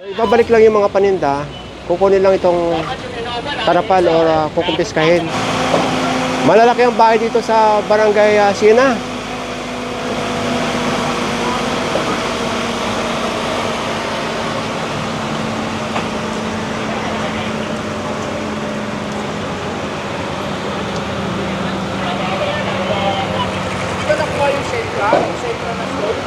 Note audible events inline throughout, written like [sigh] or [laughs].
Ibabalik lang yung mga paninda, kukunin lang itong tarapal o uh, kukumpiskahin. Malalaki ang bahay dito sa Barangay uh, Siena. Ito na po yung Sentra, yung Sentra na store.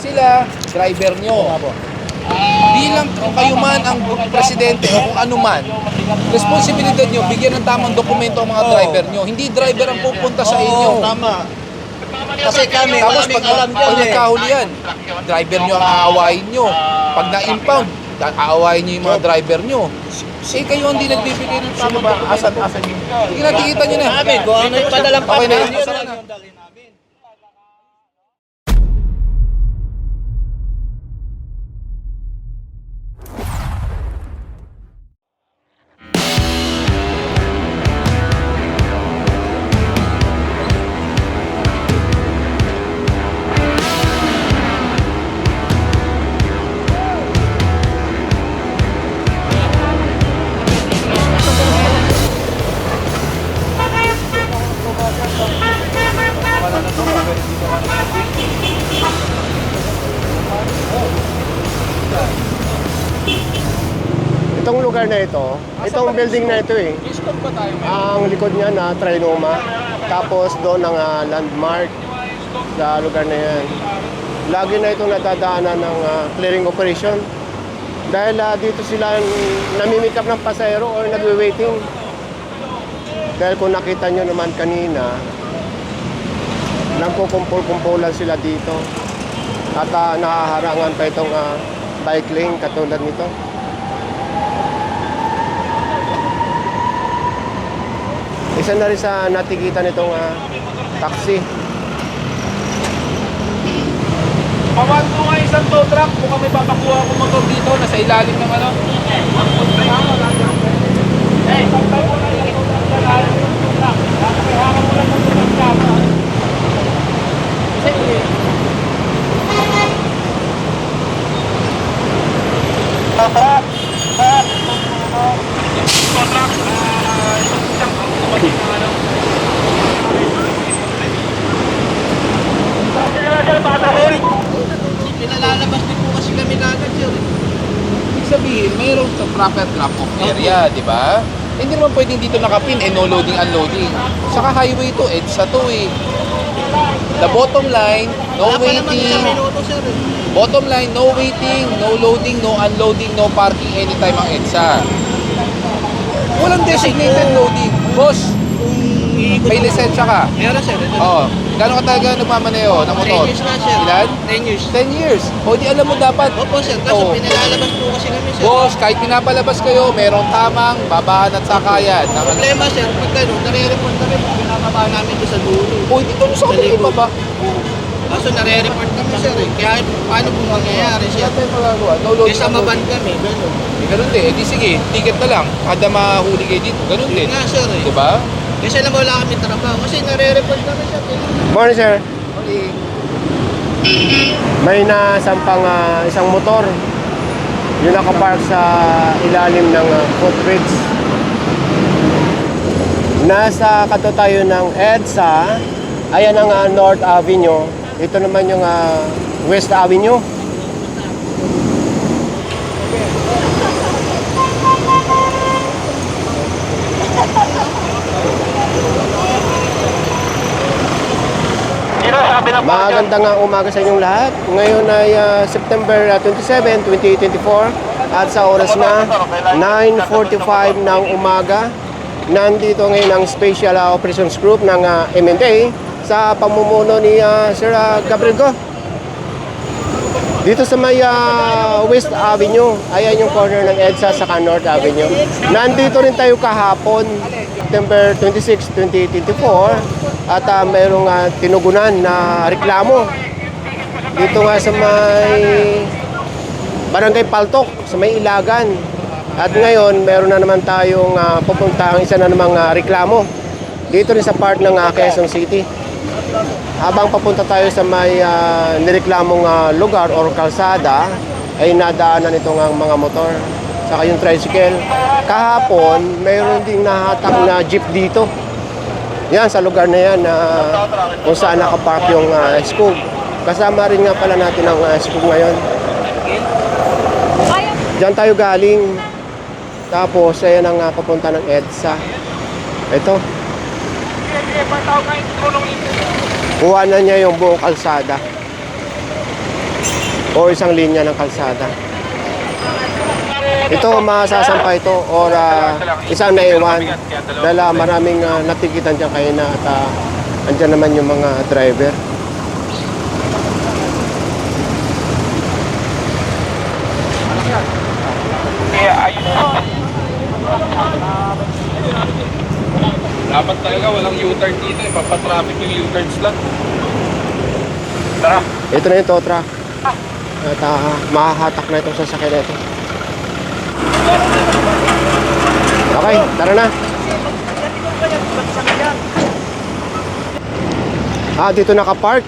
Sila, driver nyo. Bilang kung kayo man ang presidente o kung ano man, responsibilidad nyo, bigyan ng tamang dokumento ang mga driver nyo. Hindi driver ang pupunta sa inyo. Tama. Kasi kami, Tapos pag, alam pag eh. nagkahuli yan, driver nyo ang aawayin nyo. Pag na-impound, aawayin nyo yung mga driver nyo. Eh kayo hindi nagbibigay ng tamang dokumento. Asan, asan yun? Sige na, tikita nyo na. Namin, kung ano yung padalang Okay papel, lang na. Itong lugar na ito, itong building na ito eh, Stop ba tayo? ang likod niya na Trinoma, tapos doon ang ah, landmark sa lugar na yan. Lagi na itong natadaanan ng ah, clearing operation. Dahil ah, dito sila namimikap ng pasayro or nagwe-waiting. Dahil kung nakita nyo naman kanina, nagkukumpul-kumpulan sila dito. At ah, nakaharangan pa itong ah, bike lane katulad nito. Isa na rin sa natikitan nitong ah, taxi. Pawan ko nga isang tow truck kung may papakuha ko motor dito nasa ilalim ng ano. Eh, pagtay mo na yung ilalim ng tow truck. Hawakan mo lang. ah, isang isang kapatid ng ano. Pinalalabas din po kasi kami kagad sir. Ibig sabihin, mayroong proper drop-off area, di ba? Hindi naman pwedeng dito nakapin, eh, no loading, unloading. Saka highway to, EDSA to eh. The bottom line, no Wala waiting. isang minuto sir. eh. Bottom line, no waiting, no loading, no unloading, no parking anytime ang EDSA. Walang designated loading. Boss, may lisensya ka. Meron sir. Ito. Oo. Gano'n ka talaga nagmamaneho ng 10 motor? years na sir. Ilan? 10 years. 10 years. O di alam mo dapat. Opo sir, kaso Oo. pinalalabas po kasi kami sir. Boss, kahit pinapalabas kayo, merong tamang babaan at sakayan. ng ano. Problema sir, pag gano'n, nare-report kami pinababa namin doon sa dulo. O, hindi doon sa akin iba ba? Kaso nare-report kami sir eh. Kaya paano po mangyayari sir? Wala tayong magagawa. No load. Kesa maban kami, gano'n. Eh, ganun din. Eh, di sige, ticket na lang. Kada mahuli kayo dito, ganun din. Yun nga sir eh. Di ba? Kasi alam mo wala kami trabaho. Kasi nare-report kami sir. Morning, sir. May nasampang ah, isang motor. Yung nakapark sa ilalim ng ah, footbridge. Nasa kato tayo ng EDSA. Ayan ang ah, North Avenue. Ito naman yung ah, West Avenue. Magandang uh, umaga sa inyong lahat. Ngayon ay uh, September uh, 27, 2024 at sa oras na 9.45 ng umaga. Nandito ngayon ang Special uh, Operations Group ng uh, MNDA sa pamumuno ni uh, Sir uh, Gabriel Go. Dito sa may uh, West Avenue, ayan yung corner ng EDSA sa North Avenue. Nandito rin tayo kahapon, September 26, 2024 at uh, mayroong uh, tinugunan na reklamo dito nga sa may Barangay Paltok, sa may Ilagan. At ngayon, meron na naman tayong uh, pupunta ang isa na namang uh, reklamo dito rin sa part ng uh, Quezon City. Habang papunta tayo sa may ah, nireklamong ah, lugar or kalsada, ay nadaanan itong ang mga motor. Saka yung tricycle. Kahapon, mayroon ding nahatak na jeep dito. Yan, sa lugar na yan na kung saan nakapark yung uh, Skog. Kasama rin nga pala natin ang uh, Skog ngayon. Diyan tayo galing. Tapos, ayan ang uh, papunta ng EDSA. Ito. Kuha na niya yung buong kalsada. O isang linya ng kalsada. Ito, masasampa ito or ah, isang naiwan. Dahil ah, maraming uh, natikitan dyan kayo na at ah, andyan naman yung mga driver. Dapat talaga walang U-turn dito eh. Papatraffic yung U-turn slot. Tara. Ito na yung tow truck. At ah, mahahatak na itong sasakyan na ito. Okay, tara na. Ah, dito nakapark.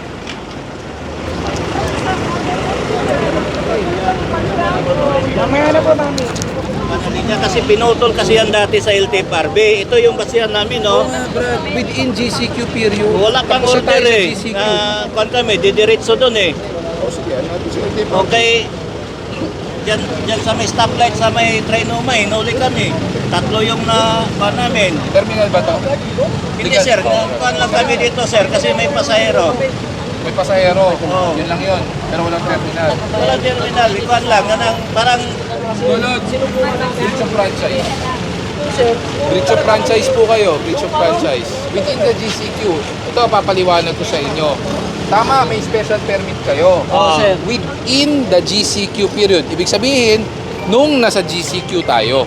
Ano linya kasi pinutol kasi yan dati sa LTFRB. Ito yung basihan namin, no? Brad, within GCQ period. Wala pang Tapos na order tayo sa eh. GCQ. Na, kwan kami, didiretso doon eh. Okay. Diyan, diyan sa may stoplight, sa may Trinoma, hinuli kami. Tatlo yung na, kwan namin. Terminal ba to? Hindi sir, kwan lang kami dito sir, kasi may pasahero. May pasahero. Oo. Yun lang yun. Pero walang terminal. Wala terminal, kwan lang, ganang, parang Sunod. Breach of franchise. Breach of franchise po kayo. Breach of franchise. Within the GCQ. Ito, papaliwanag ko sa inyo. Tama, may special permit kayo. Oo, sir. Within the GCQ period. Ibig sabihin, nung nasa GCQ tayo.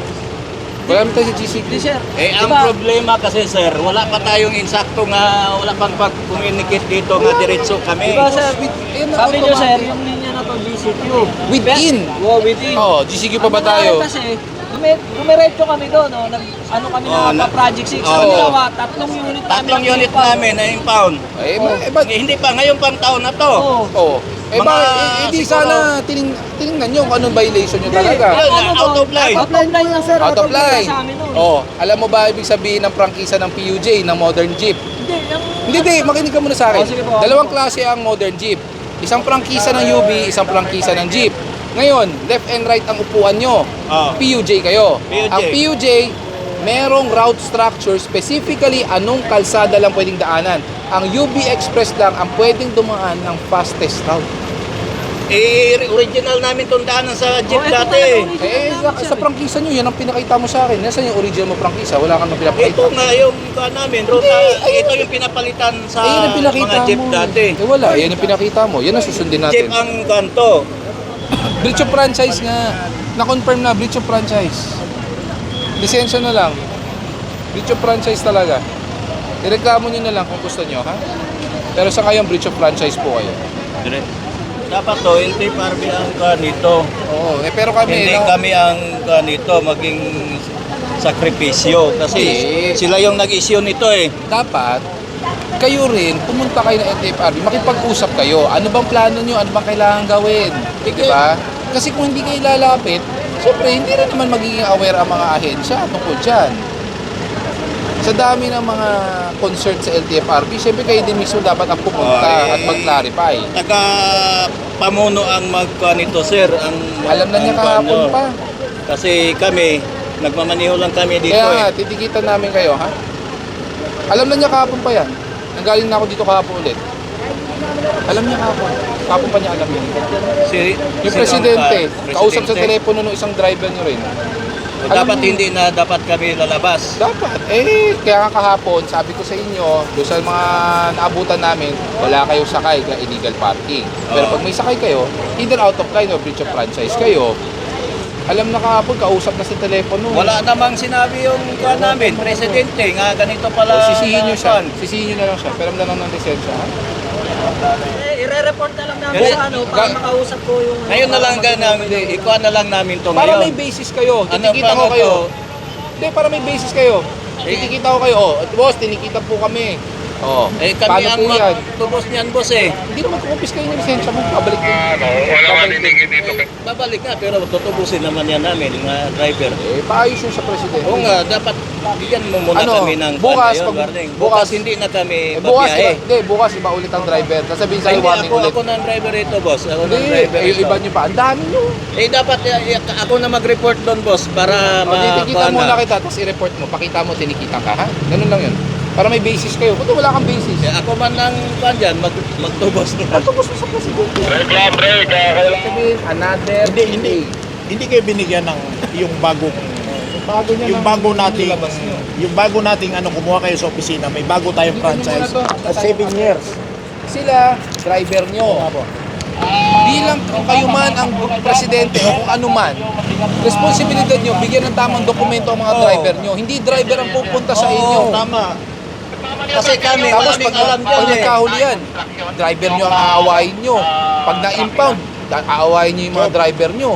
Wala naman tayo sa GCQ. Eh, ang problema kasi sir, wala pa tayong insakto nga, wala pang pag-communicate dito nga diretso kami. Diba sir, Within, sabi nyo sir, automatic. yung GCQ. Within. Wow, within. Oh, GCQ pa ba Ang nangyari tayo? kasi, dumi- dumiretso kami doon, no? Nag, ano kami Oh, na, na- project 6. oh. Ang ginawa, tatlong unit Tatlong namin. unit namin na impound. Eh, ba, eh, ba- Eh, hindi pa, ngayon pang taon na to. Oo. Oh. Eh Mga ba, eh, eh, di siguro- sana tining, tiningnan nyo kung anong violation nyo talaga. Yun, Ano out of line. Out of line lang sir, Out of line. sa amin. Oh, alam mo ba ibig sabihin ng prangkisa ng PUJ, ng modern jeep? Hindi, yung... Hindi, di, makinig ka muna sa akin. Oh, sige po. Dalawang klase ang modern jeep. Isang prangkisa ng UB, isang prangkisa ng jeep. Ngayon, left and right ang upuan nyo. Oh. PUJ kayo. PUJ. Ang PUJ, merong route structure, specifically anong kalsada lang pwedeng daanan. Ang UB Express lang ang pwedeng dumaan ng fastest route. Eh, original namin tong daanan sa jeep Oh, ito dati. talaga, Eh, sa, sa prangkisa nyo, yan ang pinakita mo sa akin. Nasaan yung original mo prangkisa? Wala kang pinapakita. Ito nga yung kuha namin, ruta, ito yung pinapalitan sa Eh, ang pinakita mga jeep mo. dati. Eh, wala. Yan ang pinakita mo. Yan ang susundin natin. Jeep ang kanto. [coughs] Breach of franchise nga. Na-confirm na, breach of franchise. Lisensya na lang. Breach of franchise talaga. Ireklamo nyo na lang kung gusto nyo, ha? Pero sa ngayon, breach of franchise po kayo. Dapat to, hindi parbi ang kanito. Oo, eh, pero kami, Hindi no, kami ang kanito maging sakripisyo. Kasi Hindi. sila yung nag-issue nito eh. dapat, kayo rin, pumunta kayo ng NTFRB, makipag-usap kayo. Ano bang plano nyo? Ano bang kailangan gawin? Di ba? Kasi kung hindi kayo lalapit, syempre, hindi rin naman magiging aware ang mga ahensya tungkol dyan. Sa dami ng mga concern sa LTFRB, syempre kayo din mismo dapat ang pumunta Oh, eh. at mag-clarify. Taga pamuno ang magkuha nito, sir. Ang, Alam na niya ang kahapon ano. pa. Kasi kami, nagmamaniho lang kami dito Kaya eh. titikitan namin kayo, ha? Alam na niya kahapon pa yan. Nanggaling na ako dito kahapon ulit. Alam niya kahapon. Kahapon pa niya alam yun. Si, Yung si- presidente, ah, kausap sa presidente. telepono ng isang driver nyo rin. Dapat Alam mo- hindi na dapat kami lalabas. Dapat. Eh, kaya nga kahapon, sabi ko sa inyo, doon sa mga naabutan namin, wala kayo sakay kaya illegal parking. Pero Oo. pag may sakay kayo, either out of line or breach of franchise kayo, alam na kahapon, kausap na sa telepono. Wala namang sinabi yung kuha namin, presidente, nga ganito O, pala. sisihin nyo siya. Sisihin nyo na lang siya. Pero lang ng lisensya, ha? Eh, ire-report na lang namin sa ano, para Ga- makausap ko yung... Ngayon na lang ganang, ikuha na lang namin to Para may ngayon. basis kayo. Ano Titikita ko kayo. to? Hindi, para may basis kayo. Titikita ko kayo. Oh, boss, tinikita po kami. Oo. Eh kami Paano ang po yan? tubos niyan, boss eh. Hindi naman kukumpis kayo ng lisensya mo. Babalik din. Babalik din. Babalik nga, pero tutubusin naman yan namin, mga driver. Eh, paayos yun sa presidente. Oo nga, dapat bigyan mo muna Ano, kami ng bukas, pag- warning. bukas- Bukas, hindi na kami Eh, bukas, babiyahe. iba, hindi, bukas iba ulit ang driver. Sasabihin Ay, sa'yo, hindi, warning ako, ulit. ako na ang driver ito, boss. Ako na ang Hindi, driver eh, yung ito. iba nyo pa. Ang dami nyo. Eh, dapat eh, ako na mag-report doon, boss, para O, titikita ma- muna na. kita, tapos i-report mo. Pakita mo, tinikitan ka, ha? Ganun lang yun. Para may basis kayo. Kung wala kang basis. Eh, ako man ang kwan dyan, mag, magtubos na. Patubos mo sa presidente. Sabihin, another Hindi, hindi. Hindi kayo binigyan ng yung bagong Bago niya yung ng- bago nating yung bago nating ano kumuha kayo sa opisina, may bago tayong franchise muna to. at 7 years. Sila, driver nyo. Bilang kung kayo man ang presidente o kung ano man, responsibilidad nyo, bigyan ng tamang dokumento ang mga driver nyo. Hindi driver ang pupunta sa inyo. Tama. Kasi kami, Tapos maraming pag, alam pag dyan eh. nagkahuli yan, driver nyo ang aawayin nyo. Pag na-impound, da- aawayin nyo yung mga driver nyo.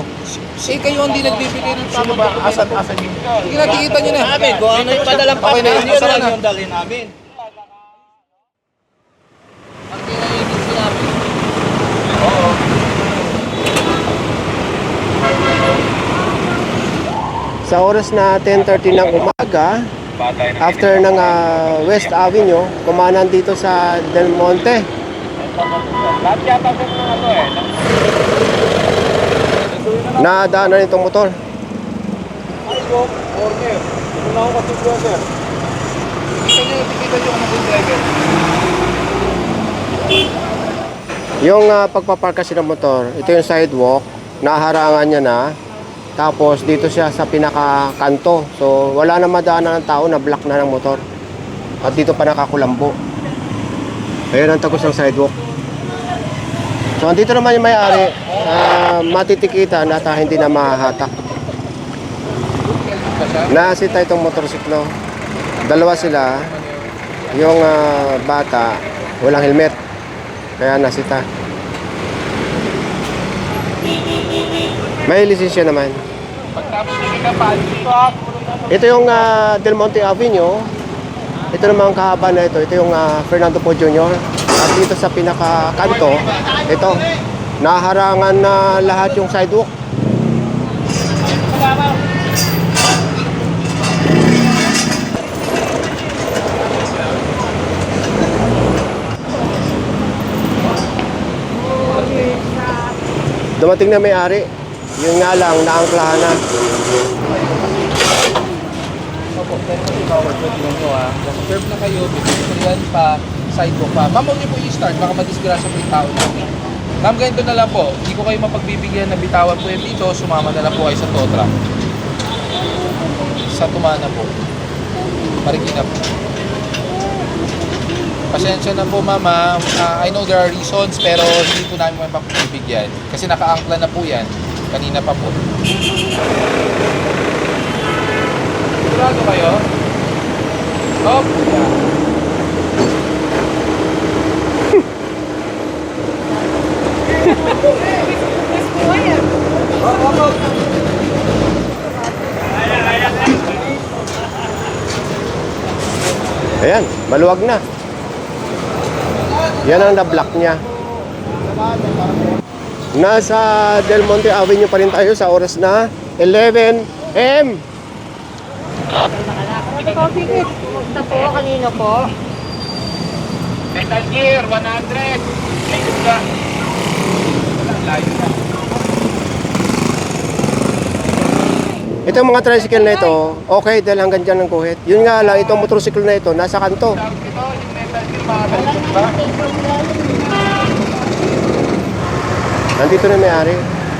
Eh kayo hindi nagbibigay ng tamang ba asan asan yung Sige na, tikita nyo na. Namin, kung ano yung padalang Okay na, papel, yun lang na. yung dalhin namin. Sa oras na 10.30 ng umaga, after ng ah, West Avenue, kumanan dito sa Del Monte. Nadaanan itong motor. Tikita nyo, tikita nyo kung ano yung driver. Yung ah, pagpapark kasi ng motor, ito yung sidewalk, naharangan niya na. Tapos dito siya sa pinakakanto. So wala na madaanan ng tao, na block na ng motor. At dito pa nakakulambo. Ayun ang tagos ng sidewalk. So andito naman yung may-ari, ah, matitikitan at ah, hindi na mahahatak. Nasita itong motorsiklo. Dalawa sila. Yung ah, bata, walang helmet. Kaya nasita. May lisensya naman. Pagtapos nyo kita pa, Ito yung ah, Del Monte Avenue. Ito naman ang kahaba na ito. Ito yung ah, Fernando Po Jr. At dito sa pinakakanto, ito, naharangan na lahat yung sidewalk. Dumating na may-ari. Yun nga lang, naangklahan na. Opo, pero kasi bawal po tingnan nyo ha. Curve na kayo, bibigyan pa, sidewalk pa. Ma'am, huwag niyo po i-start, baka madisgrasya po yung tao namin. Ma'am, ganito na lang po. Hindi ko kayo mapagbibigyan na bitawan po yan dito, sumama na lang po kayo sa tow truck. Sa Tumana po. Marikina po. Pasensya na po mama, Ah, I know there are reasons pero hindi po namin mapagbibigyan. Kasi nakaangkla na po yan. Kanina pa po. Sigurado kayo? Oh, puta. Ayan, maluwag na. Yan ang na-block niya. Nasa Del Monte Avenue pa rin tayo sa oras na 11 a.m. Kumusta po? Kanino po? Metal Gear, 100. Likod ka. Layo na. Ito yung mga tricycle na ito, okay dahil hanggang dyan ang guhit. Yun nga lang, itong motorsiklo na ito, nasa kanto. Ito, yung Metal Gear? Nandito na may-ari.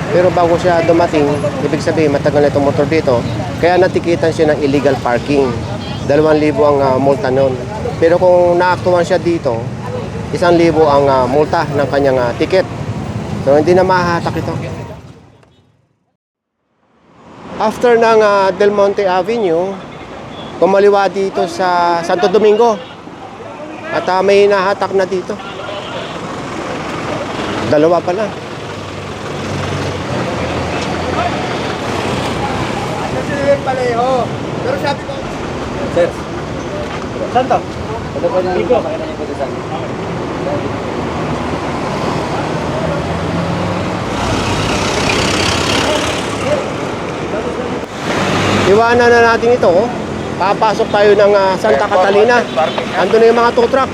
Pero bago siya dumating, ibig sabihin matagal na itong motor dito. Kaya natikitan siya ng illegal parking. 2,000 ang ah, multa noon. Pero kung naaktuhan siya dito, 1,000 ang ah, multa ng kanyang ah, ticket. So hindi na mahahatak ito. After ng ah, Del Monte Avenue, kumaliwa dito sa Santo Domingo. At ah, may nahatak na dito. Dalawa pala. Ito po yung pakailan niyo po sa akin. Iwanan na natin ito. oh. Papasok tayo ng ah, Santa Catalina. Ando na yung mga tow truck.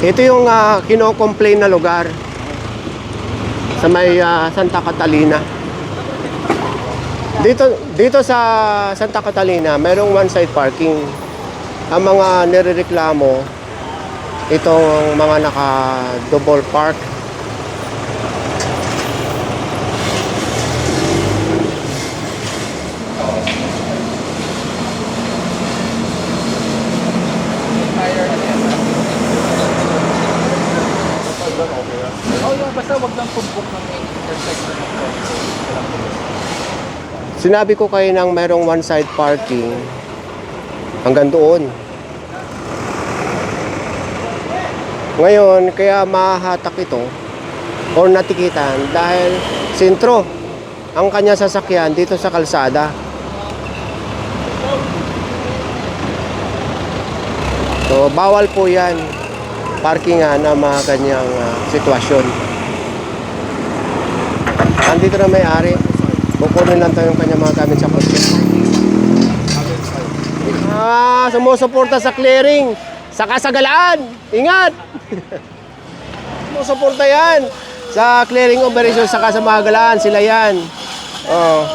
Ito yung uh, kino-complain na lugar sa may ah, Santa Catalina. Dito dito sa Santa Catalina, merong one side parking. Ang mga nirereklamo itong mga naka double park Oh, yung basta wag lang tumbok ng main intersection ng Sinabi ko kayo ng merong one side parking hanggang doon. Ngayon, kaya mahahatak ito or natikitan dahil sentro ang kanya sasakyan dito sa kalsada. So, bawal po yan parkingan ng mga kanyang ah, sitwasyon. Andito na may-ari. Kukunin lang tayo yung kanya mga gamit sa kotse. Ah, sumusuporta sa clearing. Sa kasagalaan. Ingat! [laughs] sumusuporta yan. Sa clearing operation sa kasamagalaan. Sila yan. Oh.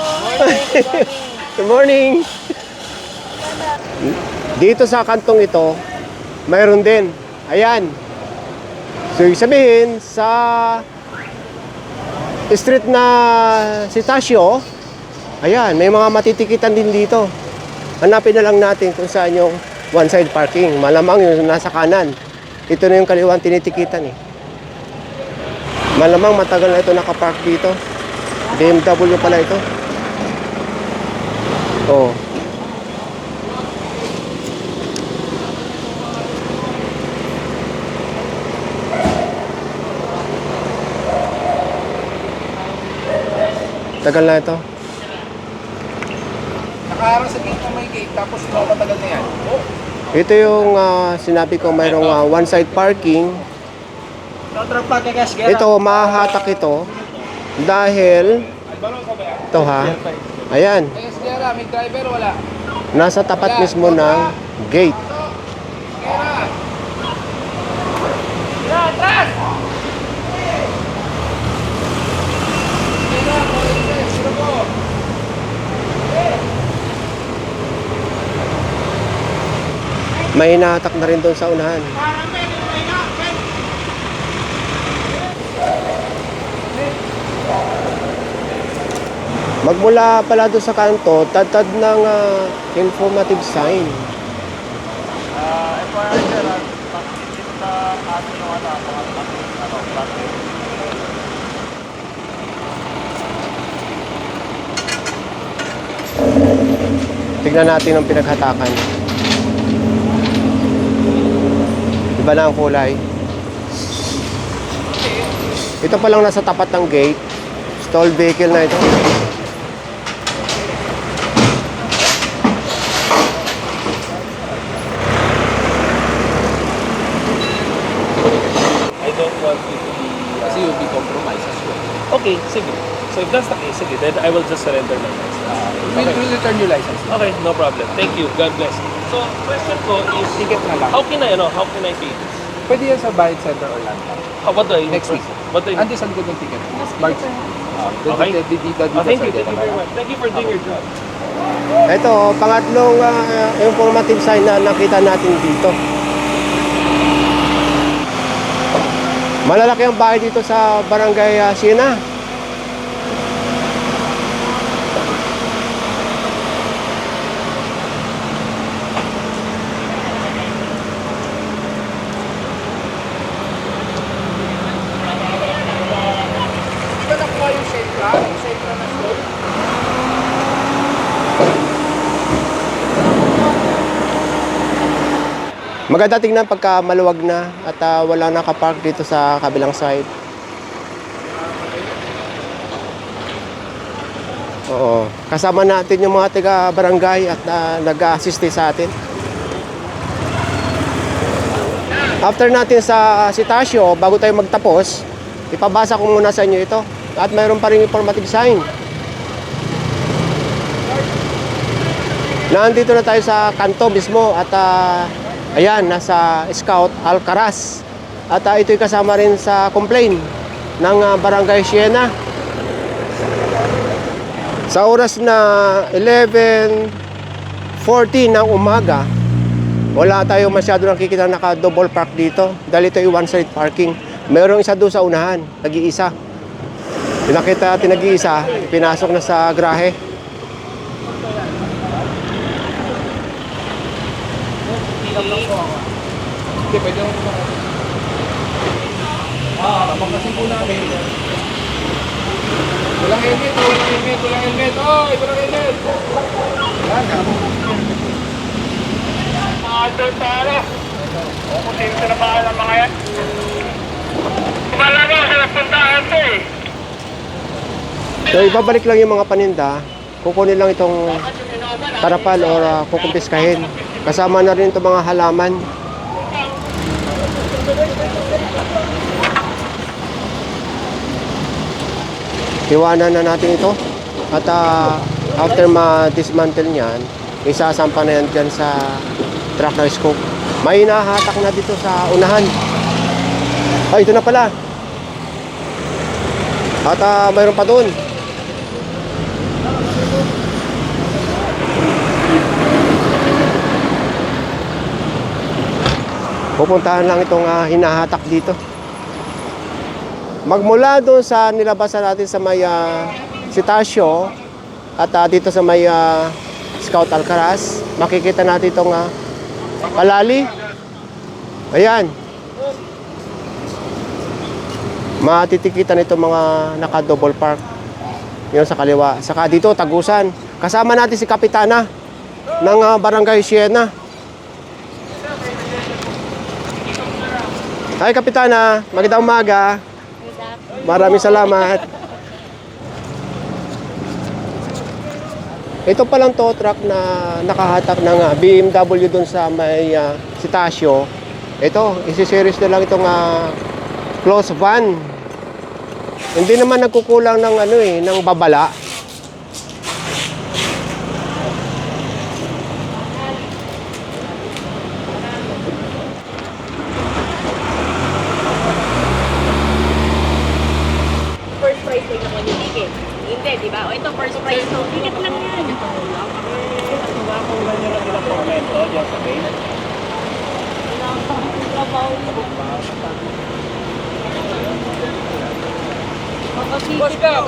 [laughs] Good morning. Dito sa kantong ito, mayroon din. Ayan. So, sabihin, sa street na si Tasio, ayan, may mga matitikitan din dito. Hanapin na lang natin kung saan yung one side parking. Malamang yung nasa kanan. Ito na yung kaliwang tinitikitan eh. Malamang matagal na ito nakapark dito. BMW pala ito. Oh. Tagal na ito. Nakaharang sa gate na may gate, tapos matagal na yan. Oh, Ito yung ah, sinabi ko mayroong ah, one side parking. Ito, mahahatak ito dahil ito ha. Ayan, Sierra, may driver wala. nasa tapat mismo ng gate. May hinahatak na rin doon sa unahan. Magmula pala doon sa kanto, tatad ng ah, informative sign. Tignan natin ang pinaghatakan. Iba na ang kulay. Ito pa lang nasa tapat ng gate. Stall vehicle na ito. I don't want to be... Kasi you'll be compromised as well. Okay, sige. So if that's the case, sige, then I will just surrender my license. We'll, we'll return your license. Okay, no problem. Thank you. God bless. So, question ko is, Ticket na lang. how can I, ano, how can I pay this? Pwede yan sa Bayad Center or Land Bank. How, what do I Next week. What do I Andi saan ko yung ticket? March. Ah, Okay. Oh, thank you, thank you very much. Thank you for doing your job. Ito, pangatlong ah, informative sign na nakita natin dito. Malalaki ang bahay dito sa Barangay ah, Siena. Di ba nakuha yung Sentra? Yung Sentra na store? Maganda tingnan pagka maluwag na at ah, wala nakapark dito sa kabilang side. Oo. Kasama natin yung mga taga barangay at ah, nag-assist sa atin. After natin sa Sitasio, bago tayo magtapos, ipabasa ko muna sa inyo ito. At mayroon pa rin informative sign. Nandito na tayo sa kanto mismo at ah, ayan, nasa Scout Alcaraz. At ah, ito'y kasama rin sa complaint ng ah, Barangay Siena. Sa oras na 11.40 ng umaga, wala tayo masyado nakikita naka double park dito dahil ito ay one side parking. Mayroong isa doon sa unahan, nag-iisa. Pinakita natin nag-iisa, pinasok na sa grahe. Hindi, pwede mo Ah, kapag po namin. Walang helmet, walang helmet, walang helmet. Oh, ito lang helmet. Yan, kamo. So ibabalik lang yung mga paninda, kukunin lang itong tarapal o uh, kukumpiskahin. Kasama na rin itong mga halaman. Iwanan na natin ito. At ah, after ma-dismantle niyan, isasampa na yan dyan sa truck na scope. May nahatak na dito sa unahan. Ay, ito na pala. At ah, mayroon pa doon. Pupuntahan lang itong ah, hinahatak dito. Magmula doon sa nilabasan natin sa may uh, Sitasio at ah, dito sa may ah, Scout Alcaraz, makikita natin itong ah, palali. Ayan. Matitikitan itong mga naka-double park. Yun sa kaliwa. Saka dito, Tagusan. Kasama natin si Kapitana ng ah, Barangay Siena. Hi Kapitana, magandang umaga. Maraming salamat. Ito palang tow truck na nakahatak ng ah, BMW dun sa may uh, Sitasio. Ito, isi-series na lang itong ah, close van. Hindi naman nagkukulang ng ano eh, ng babala. First prize din ako yung ticket. Hindi, di ba? O ito, first prize to. Ticket lang yan. Boss ka!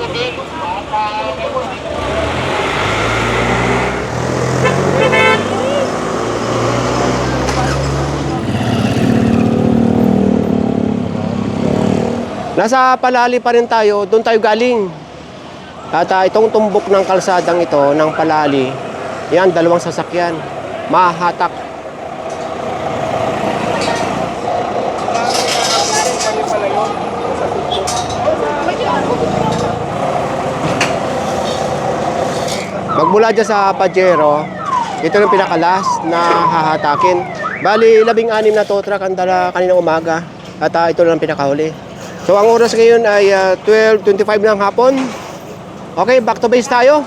Nasa palali pa rin tayo, doon tayo galing. At ah, itong tumbok ng kalsadang ito, ng palali, yan, dalawang sasakyan. Mahatak. Magmula dyan sa Pajero, ito yung pinakalas na hahatakin. Bali, labing anim na tow truck ang dala kaninang umaga. At ah, ito lang pinakahuli. So ang oras ngayon ay ah, 12.25 ng hapon. Okay, back to base tayo.